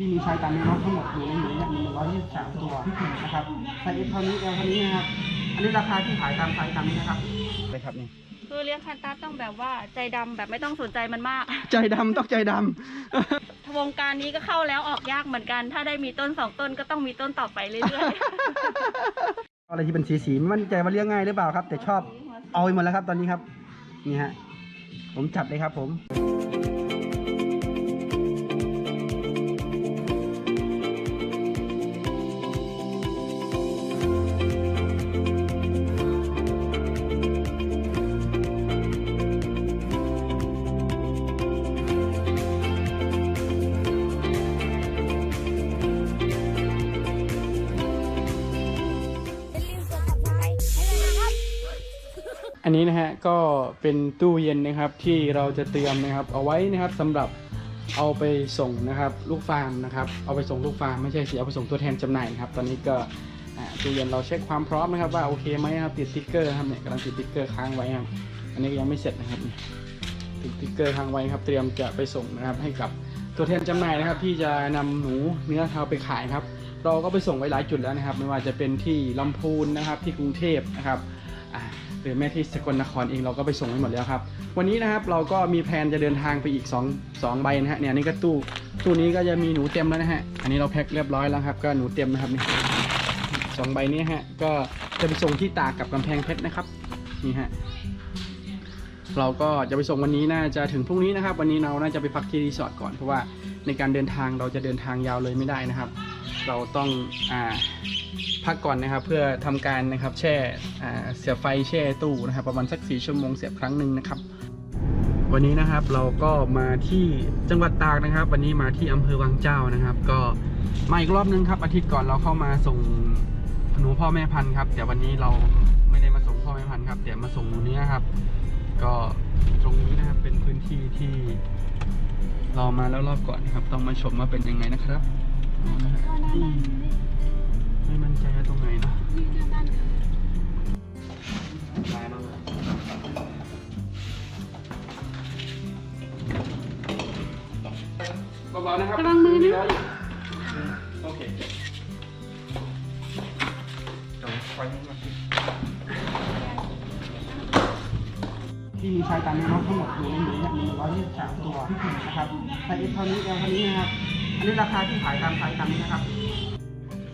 ที่มีไซส์ตามในรถทั้งหมดอยู่ในหนูเนี่ยมีร้อยยี่สิบสามตัวนะครับไซส์เอฟเท่านี้เอลเท่านี้นะครับ อันนี้ราคาที่ขายตามไซส์ตามนี้นะครับเลยครับนี่คือเลี้ยงคันตัสต้องแบบว่าใจดำแบบไม่ต้องสนใจมันมาก ใจดำต้องใจดวงการนี้ก็เข้าแล้วออกยากเหมือนกัน ถ้าได้มีต้นสองต้นก็ต้องมีต้นต่อไปเรื่อยำอะไรที่เป็นสีสีๆไม่มั่นใจว่าเลี้ยงง่ายหรือเปล่าครับ แต่ชอบๆเอาไปหมดแล้วครับตอนนี้ครับ นี่ฮะผมจัดเลยครับผม นนี้นะฮะก็เป็นตู้เย็นนะครับที่เราจะเตรียมนะครับ เอาไว้นะครับสำหรับเอาไปส่งนะครับลูกฟาร์มนะครับ เอาไปส่งลูกฟาร์มไม่ใช่สิเอาไปส่งตัวแทนจำหน่ายนะครับ ตอนนี้ก็ตู้เย็นเราเช็คความพร้อมนะครับ ว่าโอเคไหมครับติดสติ๊กเกอร์ครับเนี่ยกำลังติดสติ๊กเกอร์ค้างไว้ครับอันนี้ยังไม่เสร็จนะครับติดสติ๊กเกอร์ค้างไว้ครับ เตรียมจะไปส่งนะครับ ให้กับตัวแทนจำหน่ายนะครับ ที่จะนำหนูเนื้อเทาไปขายครับ เราก็ไปส่งไว้หลายจุดแล้วนะครับ ไม่ว่าจะเป็นที่ลำพูนนะครับที่กรุงเทพนะครับ หรือแม้ที่สกลนครเองเราก็ไปส่งไว้หมดแล้วครับ วันนี้นะครับเราก็มีแผนจะเดินทางไปอีก2 2ใบนะฮะเนี่ยนนี่ก็ตู้ตู้นี้ก็จะมีหนูเต็มแล้วนะฮะอันนี้เราแพ็คเรียบร้อยแล้วครับ ก็หนูเต็มนะครับนี่สองใบนี้ฮะก็จะไปส่งที่ตากกับกำแพงเพชรนะครับนี่ฮะเราก็จะไปส่งวันนี้น่าจะถึงพรุ่งนี้นะครับ วันนี้เราน่าจะไปพักที่รีสอร์ทก่อนเพราะว่าในการเดินทางเราจะเดินทางยาวเลยไม่ได้นะครับ เราต้องอ่าพักก่อนนะครับ เพื่อทำการนะครับแช่เสียบไฟแช่ตู้นะครับ ประมาณสักสี่ชั่วโมงเสียบครั้งหนึ่งนะครับ วันนี้นะครับเราก็มาที่จังหวัดตากนะครับ วันนี้มาที่อำเภอวังเจ้านะครับ ก็มาอีกรอบนึงครับอาทิตย์ก่อนเราเข้ามาส่งหนูพ่อแม่พันธุ์ครับ แต่วันนี้เราไม่ได้มาส่งพ่อแม่พันธุ์ครับแต่มาส่งหนูเนี้ยครับ ก็ตรงนี้นะครับเป็นพื้นที่ที่เรามาแล้วรอบก่อนนะครับ ต้องมาชมว่าเป็นยังไงนะครับ เอานะฮะอืมไม่มั่นใจว่าตรงไหนเนาะได้บ้างเลยเบาๆนะครับระวังมือนะร้อยอยู่โอเคเดี๋ยวไฟมันมาที่มีชายตามในรถทั้งหมดอยู่ในหนูเนี่ยมีร้อยยี่สิบสามตัวนะครับไซส์เอฟเท่านี้เอลเท่านี้นะครับ อันนี้ราคาที่ขายตามไซส์ตามนี้นะครับ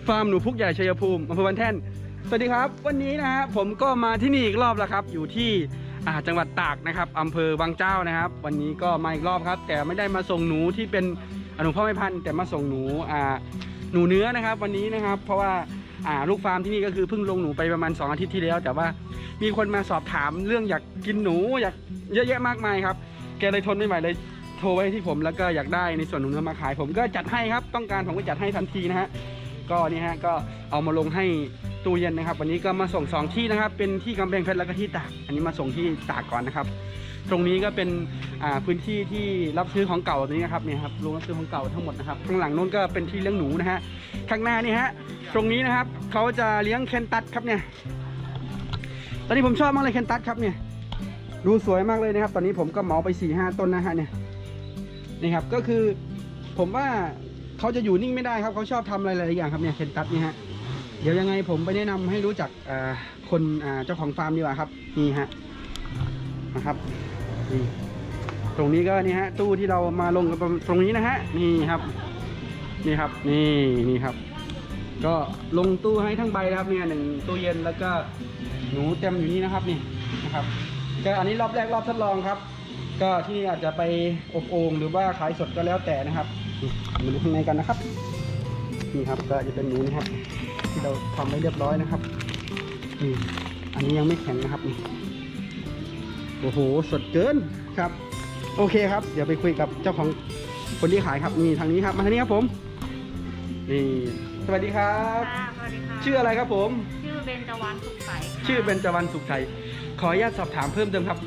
ฟาร์มหนูพุกใหญ่ชัยภูมิอำเภอบันแท่น สวัสดีครับ วันนี้นะฮะผมก็มาที่นี่อีกรอบแล้วครับ อยู่ที่อ่าจังหวัดตากนะครับอำเภอบางเจ้านะครับ วันนี้ก็มาอีกรอบครับ แต่ไม่ได้มาส่งหนูที่เป็นอนุพ่อไม่พันธุ์แต่มาส่งหนูอ่าหนูเนื้อนะครับ วันนี้นะครับ เพราะว่าอ่าลูกฟาร์มที่นี่ก็คือเพิ่งลงหนูไปประมาณ 2 อาทิตย์ที่แล้ว แต่ว่ามีคนมาสอบถามเรื่องอยากกินหนูอยากเยอะแยะมากมายครับ แกเลยทนไม่ไหวเลย โทรไว้ที่ผมแล้วก็อยากได้ในส่วนหนูเนื้อมาขาย ผมก็จัดให้ครับต้องการผมก็จัดให้ทันทีนะฮะก็นี่ฮะก็เอามาลงให้ตู้เย็นนะครับ วันนี้ก็มาส่งสองที่นะครับ เป็นที่กำแพงเพชรแล้วก็ที่ตาก อันนี้มาส่งที่ตากก่อนนะครับ ตรงนี้ก็เป็นพื้นที่ที่รับซื้อของเก่าตรงนี้นะครับเนี่ยครับโรงรับซื้อของเก่าทั้งหมดนะครับข้างหลังนู้นก็เป็นที่เลี้ยงหนูนะฮะข้างหน้านี่ฮะตรงนี้นะครับเขาจะเลี้ยงเคนตัสครับเนี่ยตอนนี้ผมชอบมากเลยเคนตัสครับเนี่ย ดูสวยมากเลยนะครับ ตอนนี้ผมก็เหมาไป4ี่ห้าต้นนะฮะเนี่ย นี่ครับก็คือผมว่าเขาจะอยู่นิ่งไม่ได้ครับเขาชอบทำอะไรหลายอย่างครับเนี่ยเคนตัสนี่ฮะเดี๋ยวยังไงผมไปแนะนำให้รู้จักคนเจ้าของฟาร์มดีกว่าครับนี่ฮะนะครับนี่ตรงนี้ก็นี่ฮะตู้ที่เรามาลงกันตรงนี้นะฮะนี่ครับ นี่ครับนี่นี่ครับ ก็ลงตู้ให้ทั้งใบนะครับเนี่ยหนึ่งตู้เย็นแล้วก็หนูเต็มอยู่นี่นะครับนี่นะครับก็อันนี้รอบแรกรอบทดลองครับ ก็ที่นี่อาจจะไปอบโอ่งหรือว่าขายสดก็แล้วแต่นะครับนี่มาดูข้างในกันนะครับนี่ครับก็จะเป็นหนูนะครับ ที่เราทำไว้เรียบร้อยนะครับนี่อันนี้ยังไม่แข็งนะครับนี่โอ้โหสดเกินครับ โอเคครับ เดี๋ยวไปคุยกับเจ้าของคนที่ขายครับนี่ทางนี้ครับมาทางนี้ครับผมนี่สวัสดีครับ ค่ะสวัสดีค่ะชื่ออะไรครับผม ชื่อเบญจวรรณสุขใสค่ะชื่อเบญจวรรณสุขชัยขออนุญาตสอบถามเพิ่มเติมครับ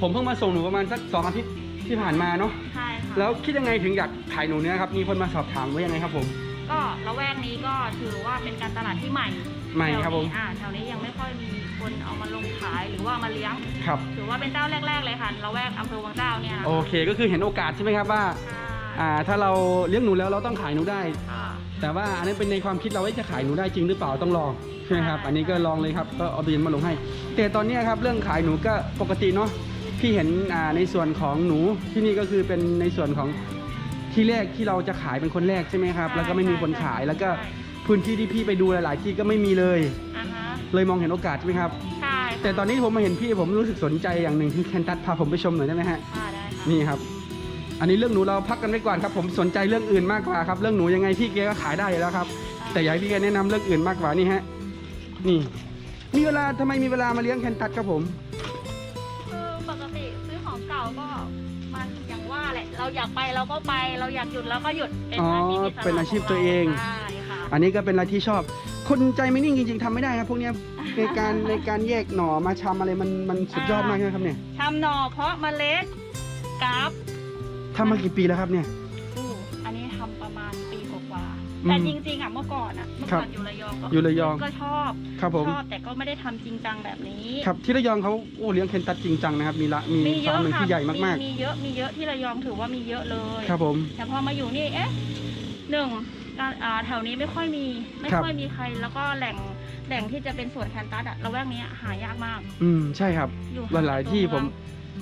ผมเพิ่งมาส่งหนูประมาณสักสองอาทิตย์ที่ผ่านมาเนาะใช่ค่ะแล้วคิดยังไงถึงอยากขายหนูเนื้อครับมีคนมาสอบถามว่ายังไงครับผม ก็ละแวกนี้ก็ถือว่าเป็นการตลาดที่ใหม่ใหม่ครับผม แถวนี้อ่าแถวนี้ยังไม่ค่อยมีคนเอามาลงขายหรือว่ามาเลี้ยง ครับ ถือว่าเป็นเจ้าแรก ๆ เลยค่ะละแวกอำเภอวังเจ้าเนี่ยนะโอเคก็คือเห็นโอกาสใช่ไหมครับว่าใช่อ่า ถ้าเราเลี้ยงหนูแล้วเราต้องขายหนูได้ ค่ะ แต่ว่าอันนั้นเป็นในความคิดเราว่าจะขายหนูได้จริงหรือเปล่าต้องลองใช่ไหมครับใช่อันนี้ก็ลองเลยครับก็เอาตัวเย็นมาลงให้ แต่ตอนเนี้ยครับเรื่องขายหนูก็ปกติเนาะ พี่เห็นอ่าในส่วนของหนูที่นี่ก็คือเป็นในส่วนของที่แรกที่เราจะขายเป็นคนแรกใช่ไหมครับ แล้วก็ไม่มีคนขายแล้วก็พื้นที่ที่พี่ไปดูหลาย ๆ ที่ก็ไม่มีเลยอ่าฮะเลยมองเห็นโอกาสใช่ไหมครับใช่ค่ะแต่ตอนนี้ผมมาเห็นพี่ผมรู้สึกสนใจอย่างหนึ่งคือแคนตัสพาผมไปชมหน่อยได้ไหมฮะค่ะได้ค่ะนี่ครับ อันนี้เรื่องหนูเราพักกันไว้ก่อนครับ ผมสนใจเรื่องอื่นมากกว่าครับ เรื่องหนูยังไงพี่แกก็ขายได้อยู่แล้วครับ แต่อยากให้พี่แกแนะนำเรื่องอื่นมากกว่านี่ฮะนี่ มีเวลาทำไมมีเวลามาเลี้ยงแคนตัสครับผม ก่าก็มันอย่างว่าแหละเราอยากไปเราก็ไปเราอยากหยุดเราก็หยุดเป็นอ๋ออาชีพอิสระเป็นอาชีพตัวเอง ใช่ค่ะอันนี้ก็เป็นอะไรที่ชอบ คนใจไม่นิ่งจริง ๆทำไม่ได้ครับพวกเนี้ยในการในการแยกหน่อมาชำอะไรมันมันสุดยอดมากนะครับเนี่ยทำหน่อเพาะเมล็ดกราฟทำมากี่ปีแล้วครับเนี่ยอู้อันนี้ทำประมาณปีกว่าๆอืม แต่จริงๆอะเมื่อก่อนอะเมื่อครัก่อบนอยู่ระยองก็อยู่ระยองก็ชอบครับผมชอบแต่ก็ไม่ได้ทำจริงจังแบบนี้ครับที่ระยองเขาโอ้เลี้ยงแคนตัสจริงจังนะครับมีละมีมีเยฟาร์อะมหนึ่งค่ะที่ใหญ่มากมีเยอะมีเยอะที่ระยองถือว่ามีเยอะเลยๆครับผมแต่พอมาอยู่นี่เอ๊ะหนึ่งการอ่าแถวนี้ไม่ค่อยมีไม่ครับค่อยมีใครแล้วก็แหล่งแหล่งที่จะเป็นสวนแคนตัสอะระแวกนี้หายากมาก อืมใช่ครับอยู่หลายๆที่ผม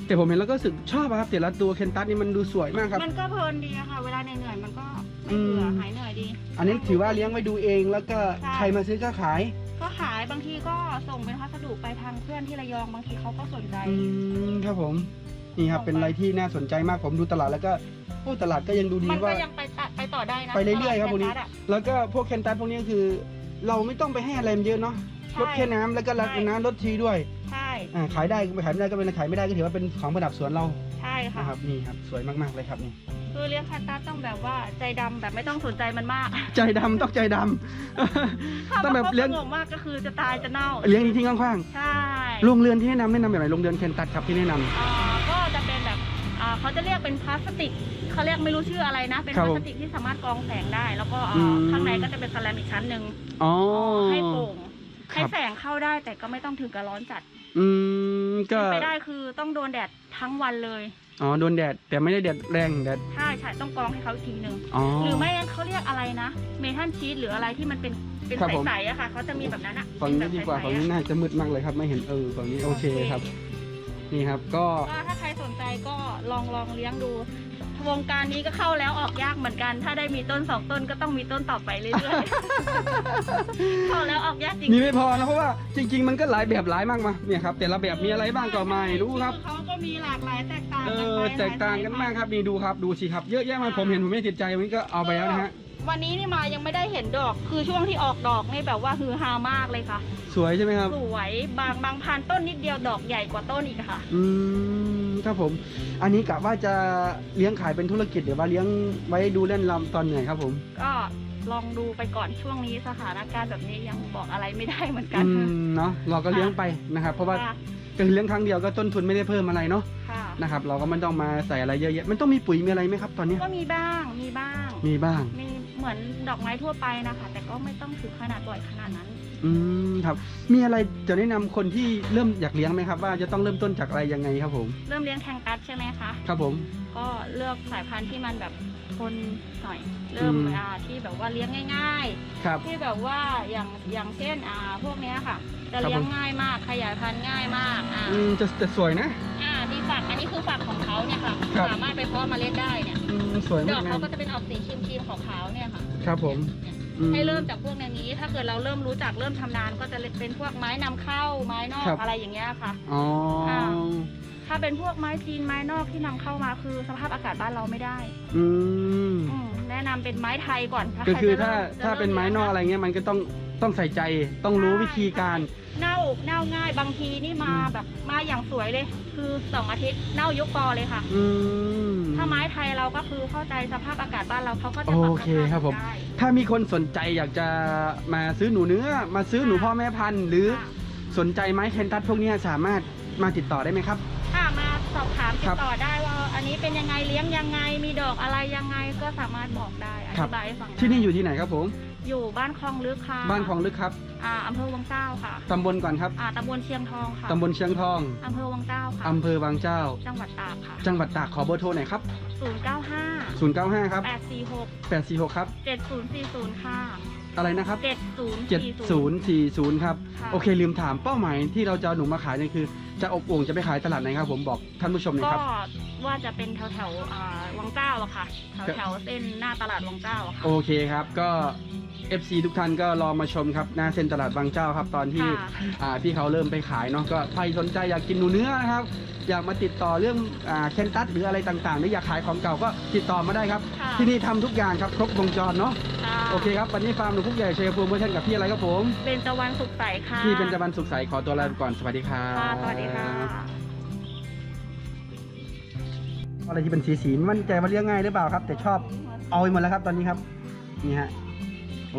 แต่ผมเห็นแล้วก็รู้สึกชอบอะครับแต่ละตัวเคนตัสนี่มันดูสวยมากครับ มันก็เพลินดีอะค่ะ เวลาเหนื่อยๆมันก็ไม่เบื่ออืมหายเหนื่อยดี อันนี้ถือว่าเลี้ยงไว้ดูเองแล้วก็ใช่ ใครมาซื้อก็ขายก็ขายบางทีก็ส่งเป็นพัสดุไปทางเพื่อนที่ระยองบางทีเขาก็สนใจ อืมครับผมนี่ครับต่อไปเป็นอะไรที่น่าสนใจมากผมดูตลาดแล้วก็โอ้ตลาดก็ยังดูดีมันก็ว่า ยังไปตะไปต่อได้นะไปเรื่อยๆครับพวกนี้ ตลาดแคนตัสอะแล้วก็พวกเคนตัสพวกนี้คือ เราไม่ต้องไปให้อะไรมันเยอะเนาะใช่ลดแค่น้ำแล้วก็รัดใช่น้ำลดทีด้วยใช่ อ่าขายได้ไม่ขายไม่ได้ก็เป็นขายไม่ได้ก็ถือว่าเป็นของประดับสวนเราใช่ค่ะนะครับนี่ครับสวยมากๆเลยครับนี่คือเลี้ยงแคนตัสต้องแบบว่าใจดำแบบไม่ต้องสนใจมันมาก ใจดำต้องใจดำถ้าต้องแบบมันเลี้ยงสงบมากก็คือจะตายจะเน่า เลี้ยงทิ้งๆกว้างใช่ๆโรงเรือนที่แนะนำแนะนำแบบไหนโรงเรือนเคนตัสครับที่แนะนำอ่าก็จะเป็นแบบอ่าเขาจะเรียกเป็นพลาสติกเขาเรียกไม่รู้ชื่ออะไรนะ เป็นครัพบลาผมสติกที่สามารถกรองแสงได้ แล้วก็อ่าอืมข้างในก็จะเป็นสแลมอีกชั้นหนึ่งอ๋อให้โปร่งคให้รับแสงเข้าได้แต่ก็ไม่ต้องถึงกับร้อนจัด อืมก็เป็นไปได้คือต้องโดนแดดทั้งวันเลยอ๋อโดนแดดแต่ไม่ได้แดดแรงแดดใช่ใช่ต้องกรองให้เขาอีกทีหนึ่งอ๋อ หรือไม่งั้นเขาเรียกอะไรนะ เมทัลชีสหรืออะไรที่มันเป็นเป็นครับผม ใสๆอะค่ะเขาจะมีแบบนั้นอะฝั่งนี้ดีกว่าเป็ฝั่งนนี้แบบใสๆอะน่าจะมืดมากเลยครับ ไม่เห็นเออฝั่งนี้โอเคครับ นี่ครับก็ก็ถ้าใครสนใจก็ลองลองเลี้ยงดู วงการนี้ก็เข้าแล้วออกยากเหมือนกัน ถ้าได้มีต้นสองต้นก็ต้องมีต้นต่อไปเรื่อยๆ เข้าแล้วออกยากจริงมีไม่พอนะเพราะว่าจริง ๆ มันก็หลายแบบหลายมากมาเนี่ยครับแต่ละแบบมีอะไรบ้างก็ไม่รู้ครับอเขาก็มีหลากหลายแตกต่างเอกันอไปแตกต่างกันมากครับนี่ดูครับดูสิครับเยอะแยะมากผมเห็นผมไม่ติดใจวันนี้ก็เอาไปแล้วนะฮะ วันนี้นี่มายังไม่ได้เห็นดอก คือช่วงที่ออกดอกนี่แบบว่าฮือฮามากเลยค่ะ สวยใช่ไหมครับ สวยบางบางพันต้นนิดเดียวดอกใหญ่กว่าต้นอีกค่ะ อืมครับผม อันนี้กะว่าจะเลี้ยงขายเป็นธุรกิจหรือว่าเลี้ยงไว้ดูเล่นลำตอนเหนื่อยครับผม ก็ลองดูไปก่อนช่วงนี้สถานการณ์แบบนี้ยังบอกอะไรไม่ได้เหมือนกันอืมเนาะเราก็เลี้ยงไปนะครับ เพราะว่าค่ะก็คือเลี้ยงครั้งเดียวก็ต้นทุนไม่ได้เพิ่มอะไรเนาะค่ะ นะครับ เราก็ไม่ต้องมาใส่อะไรเยอะแยะมันต้องมีปุ๋ยมีอะไรไหมครับ ตอนเนี้ยก็มีบ้างมีบ้าง มีบ้าง มี เหมือนดอกไม้ทั่วไปนะคะ แต่ก็ไม่ต้องถึงขนาดบ่อยขนาดนั้น อืมครับ มีอะไรจะแนะนำคนที่เริ่มอยากเลี้ยงไหมครับ ว่าจะต้องเริ่มต้นจากอะไรยังไงครับผม เริ่มเลี้ยงแคงกัสใช่ไหมคะ ครับผม ก็เลือกสายพันธุ์ที่มันแบบทนหน่อย เริ่มอืม อ่าที่แบบว่าเลี้ยงง่าย ครับ ๆ ที่แบบว่าอย่างอย่างเช่นอ่าพวกเนี้ยค่ะ จะครับเลี้ยงผม ง่ายมากขยายพันธุ์ง่ายมากอ่าอืมจะจะสวยนะ อ่ามีฝักอันนี้คือฝักของเขาเนี่ยค่ะ ครับ สามารถไปเพาะเมล็ดได้เนี่ย อืมสวยดมาอกกนะเขาก็จะเป็นออกสีครีมๆขาวๆเนี่ยค่ะ ครับผมเนี่ยอื ให้เริ่มจากพวกในนี้ ถ้าเกิดเราเริ่มรู้จักเริ่มชำนาญก็จะเป็นพวกไม้นำเข้าไม้นอกครับ อะไรอย่างเงี้ยค่ะ อ๋ออ่า ถ้าเป็นพวกไม้จีนไม้นอกที่นำเข้ามาคือสภาพอากาศบ้านเราไม่ได้อืมอืมแนะนำเป็นไม้ไทยก่อนก็ใรคือจะถ้าริ่จะถ้าเป็นไม้นอกอะไรเงี้ยมันก็ต้องต้องใส่ใจต้องรู้วิธีการ เน่าเน่าง่ายบางทีนี่มาอืม แบบมาอย่างสวยเลย คือสองอาทิตย์เน่ายกปอเลยค่ะ อืม ถ้าไม้ไทยเราก็คือเข้าใจสภาพอากาศบ้านเราเขาก็จะปรับโอเคสภาพครับผม ได้ถ้ามีคนสนใจอยากจะมาซื้อหนูเนื้อ มาซื้อหนูพ่อแม่พันธุ์หรือค่ะสนใจไม้เคนตัสพวกเนี้ยสามารถมาติดต่อได้ไหมครับถ้ามาสอบถามติครัดบต่อได้ว่า อันนี้เป็นยังไงเลี้ยงยังไงมีดอกอะไรยังไงก็สามารถบอกได้อครับ ธิบายให้ฟังได้ที่นี่อยู่ที่ไหนครับผม อยู่บ้านคลองลึกค่ะบ้านของลึกครับอ่าอำเภอวังเจ้าค่ะตำบลก่อนครับอ่าตำบลเชียงทองค่ะตำบลเชียงทองอำเภอวังเจ้าค่ะอำเภอบางเจ้า จังหวัดตากค่ะ จังหวัดตากขอเบอร์โทรหน่อยครับ095 095ครับ846 846ครับ7040ค่ะอะไรนะครับ7040 7040ครับค่ะโอเคลืมถามเป้าหมายที่เราจะเอาหนูมาขายเนี่ยคือ จะอบโอ่งจะไปขายตลาดไหนครับ ผมบอกท่านผู้ชมหน่อยก็ครับว่าจะเป็นแถวแถวๆอ่าวังเจ้าอะค่ะ แถวแถวๆเส้นหน้าตลาดวังเจ้าอะค่ะ โอเคครับ ก็ FC ทุกท่านก็รอมาชมครับหน้าเซ็นตลาดบางเจ้าครับ ตอนที่ค่ะ อ่าพี่เขาเริ่มไปขายเนาะก็ใครสนใจอยากกินหนูเนื้อนะครับ อยากมาติดต่อเรื่องอ่าเคนตัสหรืออะไรต่างๆหรืออยากขายของเก่าก็ติดต่อมาได้ครับ ค่ะที่นี่ทำทุกอย่างครับครบวงจรเนาะค่ะโอเคครับวันนี้ฟาร์มหนูพุกใหญ่ชัยภูมิเมื่อท่านกับพี่อะไรครับผมเป็นจวันสุขใสค่ะพี่เป็นจบันสุขใสขอตัวลาไปก่อนสวัสดีครับค่ะสวัสดีค่ะ อะไรที่เป็นสีสีๆไม่มั่นใจว่าเลี้ยงง่ายหรือเปล่าครับ แต่ชอบเอาไปหมดแล้วครับตอนนี้ครับนี่ฮะ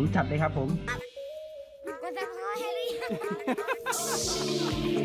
ผมจัดเลยครับผมก็จะพอให้หรือยัง